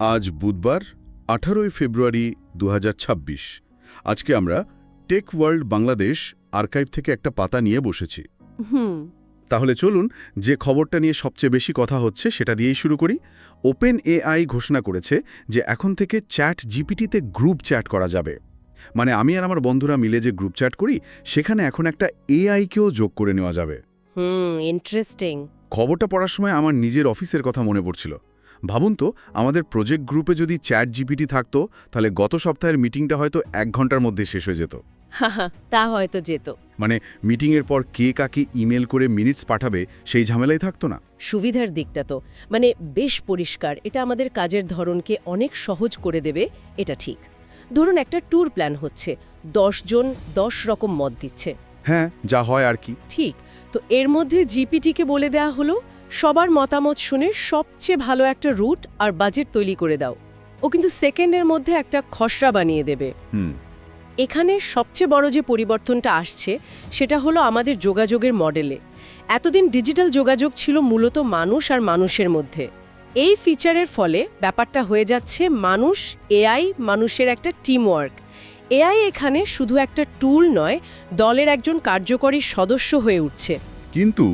আজ বুধবার আঠারোই ফেব্রুয়ারি দু হাজার ছাব্বিশ। আজকে আমরা টেক ওয়ার্ল্ড বাংলাদেশ আর্কাইভ থেকে একটা পাতা নিয়ে বসেছি। তাহলে চলুন যে খবরটা নিয়ে সবচেয়ে বেশি কথা হচ্ছে সেটা দিয়েই শুরু করি। ওপেন এআই ঘোষণা করেছে যে এখন থেকে চ্যাট জিপিটিতে গ্রুপ চ্যাট করা যাবে। মানে আমি আর আমার বন্ধুরা মিলে যে গ্রুপ চ্যাট করি সেখানে এখন একটা এআইকেও যোগ করে নেওয়া যাবে। হুম ইন্টারেস্টিং খবরটা পড়ার সময় আমার নিজের অফিসের কথা মনে পড়ছিল। ভাবুন তো আমাদের প্রজেক্ট গ্রুপে যদি চ্যাট জিপিটি থাকতো তাহলে গত সপ্তাহের মিটিংটা হয়তো এক ঘণ্টার মধ্যে শেষ হয়ে যেত। তা হয়তো যেত। মানে মিটিংয়ের পর কে কাকে ইমেল করে মিনিটস পাঠাবে সেই ঝামেলাই থাকতো না? সুবিধার দিকটা তো। মানে বেশ পরিষ্কার এটা আমাদের কাজের ধরনকে অনেক সহজ করে দেবে এটা ঠিক। ধরুন একটা ট্যুর প্ল্যান হচ্ছে জন দশ রকম মত দিচ্ছে। হ্যাঁ যা হয় আর কি। ঠিক তো এর মধ্যে জিপিটিকে বলে দেয়া হলো সবার মতামত শুনে সবচেয়ে ভালো একটা রুট আর বাজেট তৈরি করে দাও। ও কিন্তু সেকেন্ডের মধ্যে একটা খসড়া বানিয়ে দেবে। এখানে সবচেয়ে বড় যে পরিবর্তনটা আসছে সেটা হলো আমাদের যোগাযোগের মডেলে। এতদিন ডিজিটাল যোগাযোগ ছিল মূলত মানুষ আর মানুষের মধ্যে। এই ফিচারের ফলে ব্যাপারটা হয়ে যাচ্ছে মানুষ এআই মানুষের একটা টিমওয়ার্ক এআই এখানে শুধু একটা টুল নয় দলের একজন কার্যকরী সদস্য হয়ে উঠছে। কিন্তু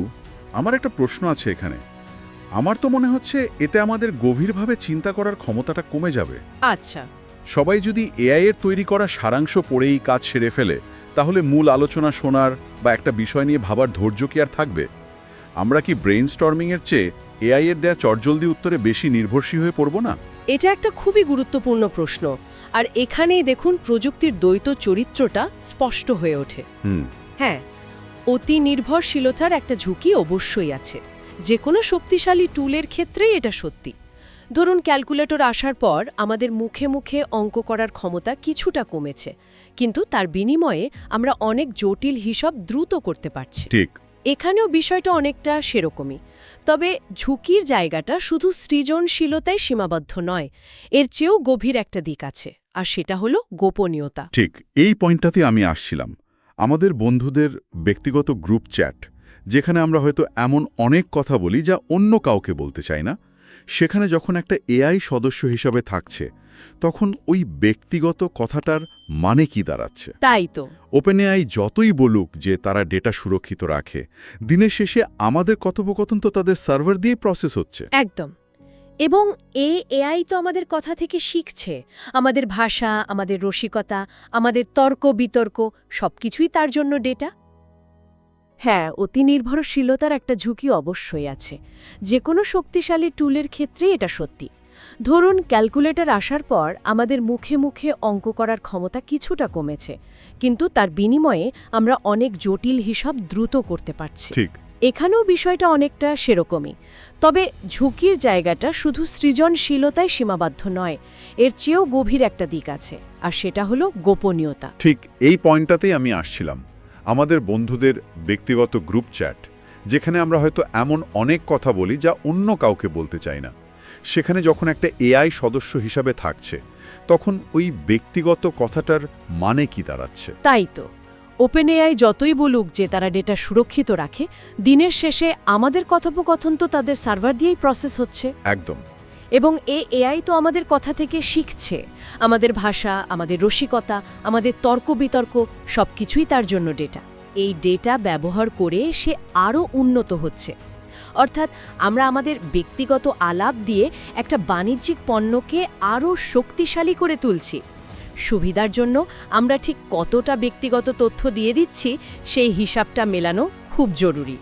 আমার একটা প্রশ্ন আছে এখানে। আমার তো মনে হচ্ছে এতে আমাদের গভীরভাবে চিন্তা করার ক্ষমতাটা কমে যাবে। আচ্ছা। সবাই যদি এআই এর তৈরি করা সারাংশ পড়েই কাজ সেরে ফেলে তাহলে মূল আলোচনা শোনার বা একটা বিষয় নিয়ে ভাবার ধৈর্য কি আর থাকবে? আমরা কি ব্রেইন স্টর্মিংয়ের চেয়ে এআই এর দেয়া চটজলদি উত্তরে বেশি নির্ভরশীল হয়ে পড়ব না? এটা একটা খুবই গুরুত্বপূর্ণ প্রশ্ন। আর এখানেই দেখুন প্রযুক্তির দ্বৈত চরিত্রটা স্পষ্ট হয়ে ওঠে। হুম। হ্যাঁ অতি নির্ভরশীলতার একটা ঝুঁকি অবশ্যই আছে। যে কোনো শক্তিশালী টুলের ক্ষেত্রেই এটা সত্যি। ধরুন ক্যালকুলেটর আসার পর আমাদের মুখে মুখে অঙ্ক করার ক্ষমতা কিছুটা কমেছে কিন্তু তার বিনিময়ে আমরা অনেক জটিল হিসাব দ্রুত করতে পারছি। ঠিক। এখানেও বিষয়টা অনেকটা সেরকমই। তবে ঝুঁকির জায়গাটা শুধু সৃজনশীলতায় সীমাবদ্ধ নয় এর চেয়েও গভীর একটা দিক আছে আর সেটা হলো গোপনীয়তা। ঠিক এই পয়েন্টটাতে আমি আসছিলাম। আমাদের বন্ধুদের ব্যক্তিগত গ্রুপ চ্যাট যেখানে আমরা হয়তো এমন অনেক কথা বলি যা অন্য কাউকে বলতে চাই না সেখানে যখন একটা এআই সদস্য হিসাবে থাকছে তখন ওই ব্যক্তিগত কথাটার মানে কি দাঁড়াচ্ছে? তাই তো। ওপেন এআই যতই বলুক যে তারা ডেটা সুরক্ষিত রাখে দিনের শেষে আমাদের কথোপকথন তো তাদের সার্ভার দিয়ে প্রসেস হচ্ছে। একদম। এবং এ এআই তো আমাদের কথা থেকে শিখছে। আমাদের ভাষা, আমাদের রসিকতা, আমাদের তর্ক, বিতর্ক, সবকিছুই তার জন্য ডেটা। হ্যাঁ অতি নির্ভরশীলতার একটা ঝুঁকি অবশ্যই আছে। যে কোনো শক্তিশালী টুলের ক্ষেত্রেই এটা সত্যি। ধরুন, ক্যালকুলেটর আসার পর আমাদের মুখে মুখে অঙ্ক করার ক্ষমতা কিছুটা কমেছে। কিন্তু তার বিনিময়ে আমরা অনেক জটিল হিসাব দ্রুত করতে পারছি। ঠিক। এখানেও বিষয়টা অনেকটা সেরকমই। তবে ঝুঁকির জায়গাটা শুধু সৃজনশীলতায় সীমাবদ্ধ নয় এর চেয়েও গভীর একটা দিক আছে আর সেটা হলো গোপনীয়তা। ঠিক এই পয়েন্টটাতেই আমি আসছিলাম আমাদের বন্ধুদের ব্যক্তিগত গ্রুপ চ্যাট যেখানে আমরা হয়তো এমন অনেক কথা বলি যা অন্য কাউকে বলতে চাই না। সেখানে যখন একটা এআই সদস্য হিসাবে থাকছে তখন ওই ব্যক্তিগত কথাটার মানে কি দাঁড়াচ্ছে? তাই তো। ওপেন এআই যতই বলুক যে তারা ডেটা সুরক্ষিত রাখে দিনের শেষে আমাদের কথোপকথন তো তাদের সার্ভার দিয়েই প্রসেস হচ্ছে। একদম। এবং এ এআই তো আমাদের কথা থেকে শিখছে। আমাদের ভাষা আমাদের রসিকতা আমাদের তর্ক বিতর্ক সবকিছুই তার জন্য ডেটা। এই ডেটা ব্যবহার করে সে আরও উন্নত হচ্ছে। অর্থাৎ আমরা আমাদের ব্যক্তিগত আলাপ দিয়ে একটা বাণিজ্যিক পণ্যকে আরও শক্তিশালী করে তুলছি। সুবিধার জন্য আমরা ঠিক কতটা ব্যক্তিগত তথ্য দিয়ে দিচ্ছি সেই হিসাবটা মেলানো খুব জরুরি।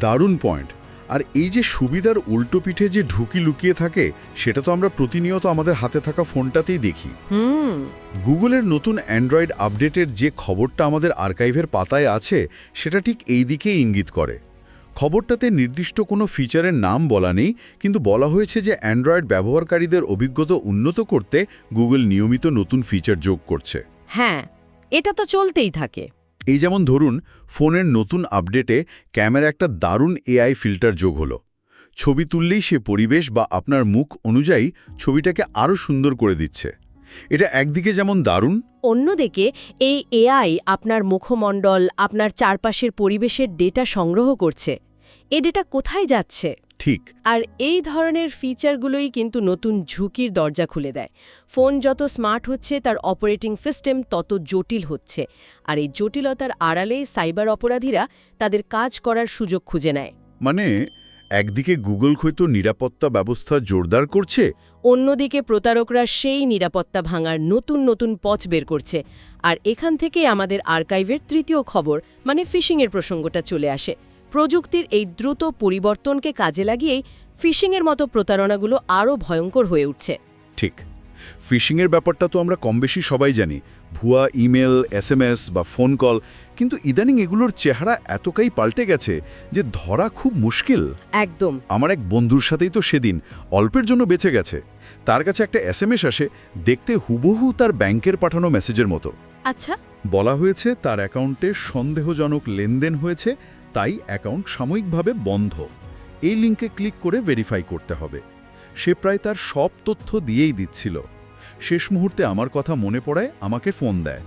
দারুণ পয়েন্ট। আর এই যে সুবিধার উল্টো পিঠে যে ঢুকি লুকিয়ে থাকে সেটা তো আমরা প্রতিনিয়ত আমাদের হাতে থাকা ফোনটাতেই দেখি। হুম। গুগলের নতুন অ্যান্ড্রয়েড আপডেটের যে খবরটা আমাদের আর্কাইভের পাতায় আছে সেটা ঠিক এই দিকেই ইঙ্গিত করে। খবরটাতে নির্দিষ্ট কোনো ফিচারের নাম বলা নেই কিন্তু বলা হয়েছে যে অ্যান্ড্রয়েড ব্যবহারকারীদের অভিজ্ঞতা উন্নত করতে গুগল নিয়মিত নতুন ফিচার যোগ করছে। হ্যাঁ এটা তো চলতেই থাকে। এই যেমন ধরুন ফোনের নতুন আপডেটে ক্যামেরা একটা দারুণ এআই ফিল্টার যোগ হলো। ছবি তুললেই সে পরিবেশ বা আপনার মুখ অনুযায়ী ছবিটাকে আরও সুন্দর করে দিচ্ছে। এটা একদিকে যেমন দারুণ। অন্যদিকে এই এআই আপনার মুখমণ্ডল আপনার চারপাশের পরিবেশের ডেটা সংগ্রহ করছে। এ ডেটা কোথায় যাচ্ছে? ঠিক। আর এই ধরনের ফিচারগুলোই কিন্তু নতুন ঝুঁকির দরজা খুলে দেয়। ফোন যত স্মার্ট হচ্ছে তার অপারেটিং সিস্টেম তত জটিল হচ্ছে। আর এই জটিলতার আড়ালে সাইবার অপরাধীরা তাদের কাজ করার সুযোগ খুঁজে নেয়। মানে একদিকে গুগল হয়তো নিরাপত্তা ব্যবস্থা জোরদার করছে। অন্যদিকে প্রতারকরা সেই নিরাপত্তা ভাঙার নতুন নতুন পথ বের করছে। আর এখান থেকে আমাদের আর্কাইভের তৃতীয় খবর মানে ফিশিংয়ের প্রসঙ্গটা চলে আসে। প্রযুক্তির এই দ্রুত পরিবর্তনকে কাজে লাগিয়েই ফিশিংয়ের মতো প্রতারণাগুলো আরও ভয়ঙ্কর হয়ে উঠছে। ঠিক। ফিশিংয়ের ব্যাপারটা তো আমরা কম বেশি সবাই জানি। ভুয়া ইমেল এসএমএস বা ফোন কল। কিন্তু ইদানিং এগুলোর চেহারা এতটাই পাল্টে গেছে যে ধরা খুব মুশকিল। একদম। আমার এক বন্ধুর সাথেই তো সেদিন অল্পের জন্য বেঁচে গেছে। তার কাছে একটা এসএমএস আসে দেখতে হুবহু তার ব্যাংকের পাঠানো মেসেজের মতো। আচ্ছা। বলা হয়েছে তার অ্যাকাউন্টে সন্দেহজনক লেনদেন হয়েছে তাই অ্যাকাউন্ট সাময়িকভাবে বন্ধ। এই লিঙ্কে ক্লিক করে ভেরিফাই করতে হবে। সে প্রায় তার সব তথ্য দিয়েই দিচ্ছিল। শেষ মুহূর্তে আমার কথা মনে পড়ায় আমাকে ফোন দেয়।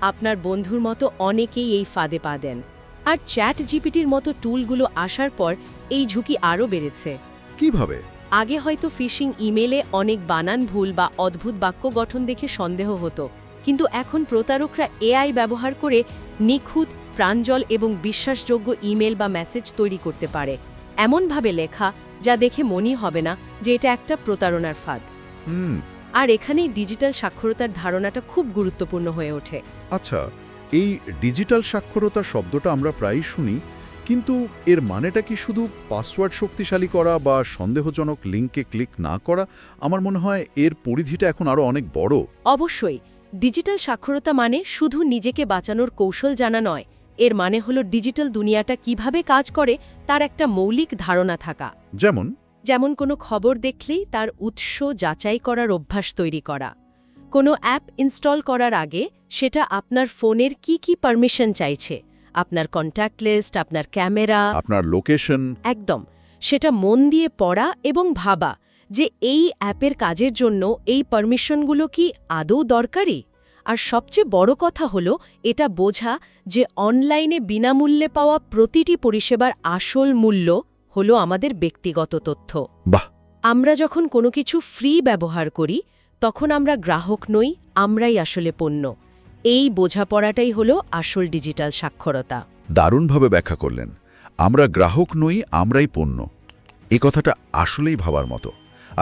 আপনার বন্ধুর মতো অনেকেই এই ফাঁদে পা দেন। আর চ্যাট জিপিটির মতো টুলগুলো আসার পর এই ঝুঁকি আরও বেড়েছে। কীভাবে? আগে হয়তো ফিশিং ইমেলে অনেক বানান ভুল বা অদ্ভুত বাক্য গঠন দেখে সন্দেহ হতো। কিন্তু এখন প্রতারকরা এআই ব্যবহার করে নিখুঁত প্রাঞ্জল এবং বিশ্বাসযোগ্য ইমেল বা মেসেজ তৈরি করতে পারে। এমনভাবে লেখা যা দেখে মনেই হবে না যে এটা একটা প্রতারণার ফাঁদ। হুম। আর এখানেই ডিজিটাল সাক্ষরতার ধারণাটা খুব গুরুত্বপূর্ণ হয়ে ওঠে। আচ্ছা এই ডিজিটাল সাক্ষরতা শব্দটা আমরা প্রায়ই শুনি কিন্তু এর মানেটা কি শুধু পাসওয়ার্ড শক্তিশালী করা বা সন্দেহজনক লিঙ্কে ক্লিক না করা? আমার মনে হয় এর পরিধিটা এখন আরও অনেক বড়। অবশ্যই ডিজিটাল সাক্ষরতা মানে শুধু নিজেকে বাঁচানোর কৌশল জানা নয় এর মানে হলো ডিজিটাল দুনিয়াটা কীভাবে কাজ করে তার একটা মৌলিক ধারণা থাকা। যেমন? যেমন কোনো খবর দেখলেই তার উৎস যাচাই করার অভ্যাস তৈরি করা। কোনো অ্যাপ ইনস্টল করার আগে সেটা আপনার ফোনের কি কি পারমিশন চাইছে? আপনার কন্ট্যাক্ট লিস্ট আপনার ক্যামেরা। আপনার লোকেশন। একদম। সেটা মন দিয়ে পড়া এবং ভাবা যে এই অ্যাপের কাজের জন্য এই পারমিশনগুলো কি আদৌ দরকারি? আর সবচেয়ে বড় কথা হলো এটা বোঝা যে অনলাইনে বিনামূল্যে পাওয়া প্রতিটি পরিষেবার আসল মূল্য হলো আমাদের ব্যক্তিগত তথ্য। বাহ! আমরা যখন কোনো কিছু ফ্রি ব্যবহার করি তখন আমরা গ্রাহক নই আমরাই আসলে পণ্য। এই বোঝাপড়াটাই হলো আসল ডিজিটাল সাক্ষরতা। দারুণভাবে ব্যাখ্যা করলেন। আমরা গ্রাহক নই আমরাই পণ্য। এ কথাটা আসলেই ভাবার মতো।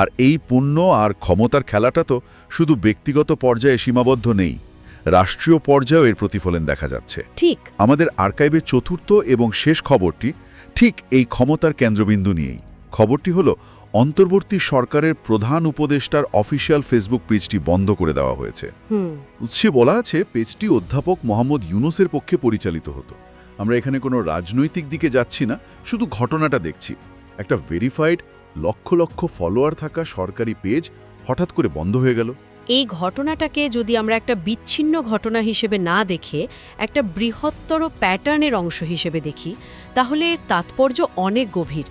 আর এই পণ্য আর ক্ষমতার খেলাটা তো শুধু ব্যক্তিগত পর্যায়ে সীমাবদ্ধ নেই। রাষ্ট্রীয় পর্যায়েও এর প্রতিফলন দেখা যাচ্ছে। ঠিক। আমাদের আর্কাইভের চতুর্থ এবং শেষ খবরটি ঠিক এই ক্ষমতার কেন্দ্রবিন্দু নিয়েই। খবরটি হল অন্তর্বর্তী সরকারের প্রধান উপদেষ্টার অফিসিয়াল ফেসবুক পেজটি বন্ধ করে দেওয়া হয়েছে। উৎসে বলা আছে পেজটি অধ্যাপক মোহাম্মদ ইউনুসের পক্ষে পরিচালিত হতো। আমরা এখানে কোনো রাজনৈতিক দিকে যাচ্ছি না শুধু ঘটনাটা দেখছি। একটা ভেরিফাইড লক্ষ লক্ষ ফলোয়ার থাকা সরকারি পেজ হঠাৎ করে বন্ধ হয়ে গেল। এই ঘটনাটাকে যদি আমরা একটা বিচ্ছিন্ন ঘটনা হিসেবে না দেখে একটা বৃহত্তর প্যাটার্নের অংশ হিসেবে দেখি তাহলে এর তাৎপর্য অনেক গভীর।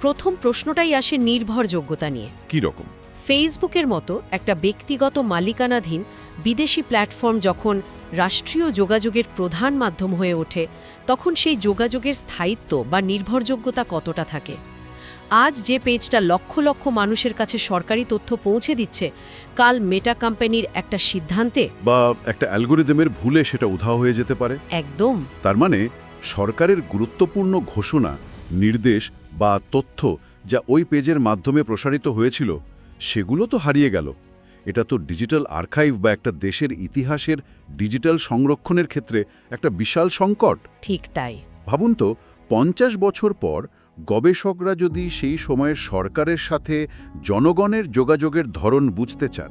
প্রথম প্রশ্নটাই আসে নির্ভরযোগ্যতা নিয়ে। কি রকম? ফেসবুকের মতো একটা ব্যক্তিগত মালিকানাধীন বিদেশি প্ল্যাটফর্ম যখন রাষ্ট্রীয় যোগাযোগের প্রধান মাধ্যম হয়ে ওঠে তখন সেই যোগাযোগের স্থায়িত্ব বা নির্ভরযোগ্যতা কতটা থাকে? আজ যে পেজটা লক্ষ লক্ষ মানুষের কাছে সরকারি তথ্য পৌঁছে দিচ্ছে কাল মেটা কোম্পানির একটা সিদ্ধান্তে। বা একটা অ্যালগোরিদমের ভুলে সেটা উধাও হয়ে যেতে পারে। একদম। তার মানে সরকারের গুরুত্বপূর্ণ ঘোষণা নির্দেশ বা তথ্য যা ওই পেজের মাধ্যমে প্রসারিত হয়েছিল সেগুলো তো হারিয়ে গেল। এটা তো ডিজিটাল আর্কাইভ বা একটা দেশের ইতিহাসের ডিজিটাল সংরক্ষণের ক্ষেত্রে একটা বিশাল সংকট। ঠিক তাই। ভাবুন তো পঞ্চাশ বছর পর গবেষকরা যদি সেই সময়ের সরকারের সাথে জনগণের যোগাযোগের ধরন বুঝতে চান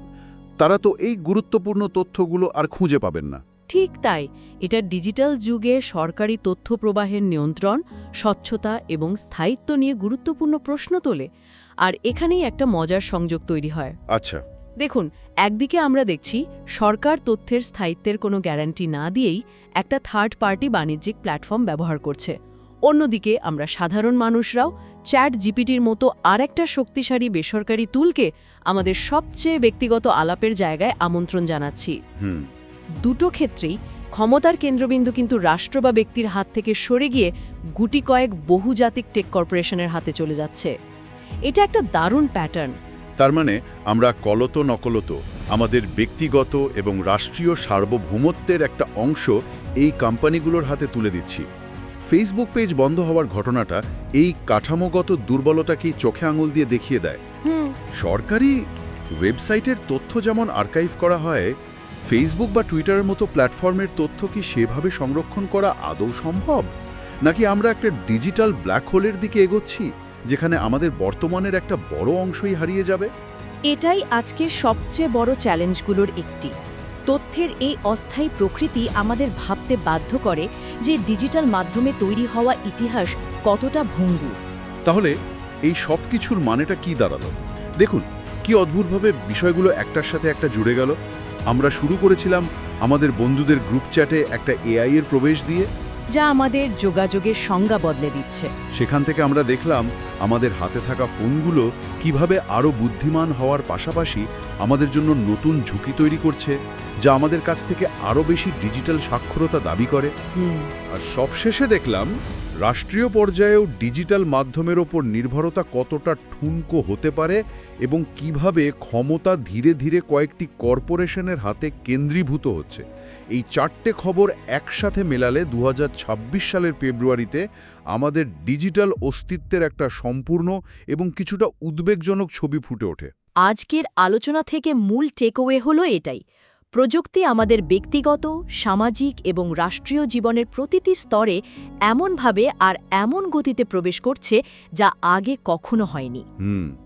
তারা তো এই গুরুত্বপূর্ণ তথ্যগুলো আর খুঁজে পাবেন না। ঠিক তাই এটা ডিজিটাল যুগে সরকারি তথ্য প্রবাহের নিয়ন্ত্রণ স্বচ্ছতা এবং স্থায়িত্ব নিয়ে গুরুত্বপূর্ণ প্রশ্ন তোলে আর এখানেই একটা মজার সংযোগ তৈরি হয়। আচ্ছা। দেখুন একদিকে আমরা দেখছি সরকার তথ্যের স্থায়িত্বের কোনো গ্যারান্টি না দিয়েই একটা থার্ড পার্টি বাণিজ্যিক প্ল্যাটফর্ম ব্যবহার করছে। অন্যদিকে আমরা সাধারণ মানুষরাও চ্যাট জিপিটির মতো আরেকটা শক্তিশালী বেসরকারি টুলকে আমাদের সবচেয়ে ব্যক্তিগত আলাপের জায়গায় আমন্ত্রণ জানাচ্ছি। হুম। দুটো ক্ষেত্রেই ক্ষমতার কেন্দ্রবিন্দু কিন্তু রাষ্ট্র বা ব্যক্তির হাত থেকে সরে গিয়ে গুটি কয়েক বহুজাতিক টেক কর্পোরেশনের হাতে চলে যাচ্ছে। এটা একটা দারুণ প্যাটার্ন। তার মানে আমরা কলত নকলত আমাদের ব্যক্তিগত এবং রাষ্ট্রীয় সার্বভৌমত্বের একটা অংশ এই কোম্পানিগুলোর হাতে তুলে দিচ্ছি। ফেসবুক পেজ বন্ধ হওয়ার ঘটনাটা এই কাঠামোগত দুর্বলতাকেই চোখে আঙুল দিয়ে দেখিয়ে দেয়। সরকারি ওয়েবসাইটের তথ্য যেমন আর্কাইভ করা হয় ফেসবুক বা টুইটারের মতো প্ল্যাটফর্মের তথ্য কি সেভাবে সংরক্ষণ করা আদৌ সম্ভব? নাকি আমরা একটা ডিজিটাল ব্ল্যাক হোলের দিকে এগোচ্ছি যেখানে আমাদের বর্তমানের একটা বড় অংশই হারিয়ে যাবে? এটাই আজকের সবচেয়ে বড় চ্যালেঞ্জগুলোর একটি। তথ্যের এই অস্থায়ী প্রকৃতি আমাদের ভাবতে বাধ্য করে যে ডিজিটাল মাধ্যমে তৈরি হওয়া ইতিহাস কতটা ভঙ্গুর। তাহলে এই সব কিছুর মানেটা কি দাঁড়াল? দেখুন কি অদ্ভুতভাবে বিষয়গুলো একটার সাথে একটা জুড়ে গেল। আমরা শুরু করেছিলাম আমাদের বন্ধুদের গ্রুপ চ্যাটে একটা এআই এর প্রবেশ দিয়ে। যা আমাদের যোগাযোগের সংজ্ঞা বদলে দিচ্ছে। সেখান থেকে আমরা দেখলাম আমাদের হাতে থাকা ফোনগুলো কীভাবে আরও বুদ্ধিমান হওয়ার পাশাপাশি আমাদের জন্য নতুন ঝুঁকি তৈরি করছে। যা আমাদের কাছ থেকে আরও বেশি ডিজিটাল সাক্ষরতা দাবি করে। আর সবশেষে দেখলাম রাষ্ট্রীয় পর্যায়েও ডিজিটাল মাধ্যমের ওপর নির্ভরতা কতটা ঠুনকো হতে পারে এবং কীভাবে ক্ষমতা ধীরে ধীরে কয়েকটি কর্পোরেশনের হাতে কেন্দ্রীভূত হচ্ছে। এই চারটে খবর একসাথে মেলালে দু হাজার ছাব্বিশ সালের ফেব্রুয়ারিতে আমাদের ডিজিটাল অস্তিত্বের একটা সম্পূর্ণ এবং কিছুটা উদ্বেগজনক ছবি ফুটে ওঠে। আজকের আলোচনা থেকে মূল টেকওয়ে হলো এটাই। প্রযুক্তি আমাদের ব্যক্তিগত সামাজিক এবং রাষ্ট্রীয় জীবনের প্রতিটি স্তরে এমনভাবে আর এমন গতিতে প্রবেশ করছে যা আগে কখনো হয়নি।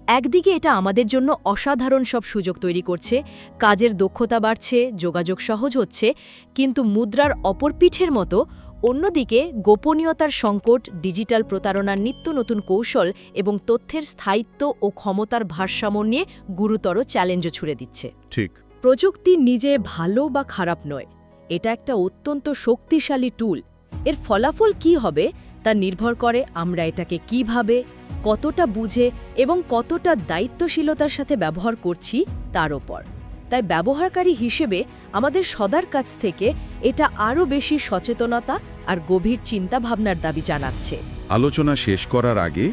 একদিকে এটা আমাদের জন্য অসাধারণ সব সুযোগ তৈরি করছে কাজের দক্ষতা বাড়ছে যোগাযোগ সহজ হচ্ছে কিন্তু মুদ্রার অপর পিঠের মতো অন্যদিকে গোপনীয়তার সংকট ডিজিটাল প্রতারণার নিত্য নতুন কৌশল এবং তথ্যের স্থায়িত্ব ও ক্ষমতার ভারসাম্য নিয়ে গুরুতর চ্যালেঞ্জও ছুড়ে দিচ্ছে। ঠিক। প্রযুক্তি নিজে ভালো বা খারাপ নয়। এটা একটা অত্যন্ত শক্তিশালী টুল এর ফলাফল কি হবে তা নির্ভর করে আমরা এটাকে কীভাবে, কতটা বুঝে এবং কতটা দায়িত্বশীলতার সাথে ব্যবহার করছি তার ওপর। তাই ব্যবহারকারী হিসেবে আমাদের সদার কাছ থেকে এটা আরও বেশি সচেতনতা আর গভীর চিন্তাভাবনার দাবি জানাচ্ছে। আলোচনা শেষ করার আগে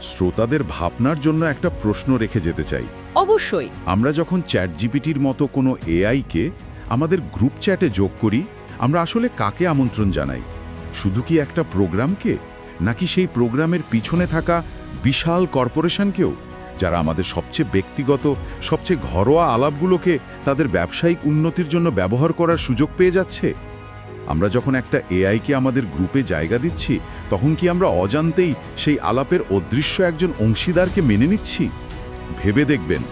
শ্রোতাদের ভাবনার জন্য একটা প্রশ্ন রেখে যেতে চাই। অবশ্যই। আমরা যখন চ্যাট জিপিটির মতো কোনো এআইকে আমাদের গ্রুপ চ্যাটে যোগ করি, আমরা আসলে কাকে আমন্ত্রণ জানাই? শুধু কি একটা প্রোগ্রামকে? নাকি সেই প্রোগ্রামের পিছনে থাকা বিশাল কর্পোরেশনকেও? যারা আমাদের সবচেয়ে ব্যক্তিগত, সবচেয়ে ঘরোয়া আলাপগুলোকে তাদের ব্যবসায়িক উন্নতির জন্য ব্যবহার করার সুযোগ পেয়ে যাচ্ছে? আমরা যখন একটা এআইকে আমাদের গ্রুপে জায়গা দিচ্ছি, তখন কি আমরা অজান্তেই সেই আলাপের অদৃশ্য একজন অংশীদারকে মেনে নিচ্ছি? ভেবে দেখবেন।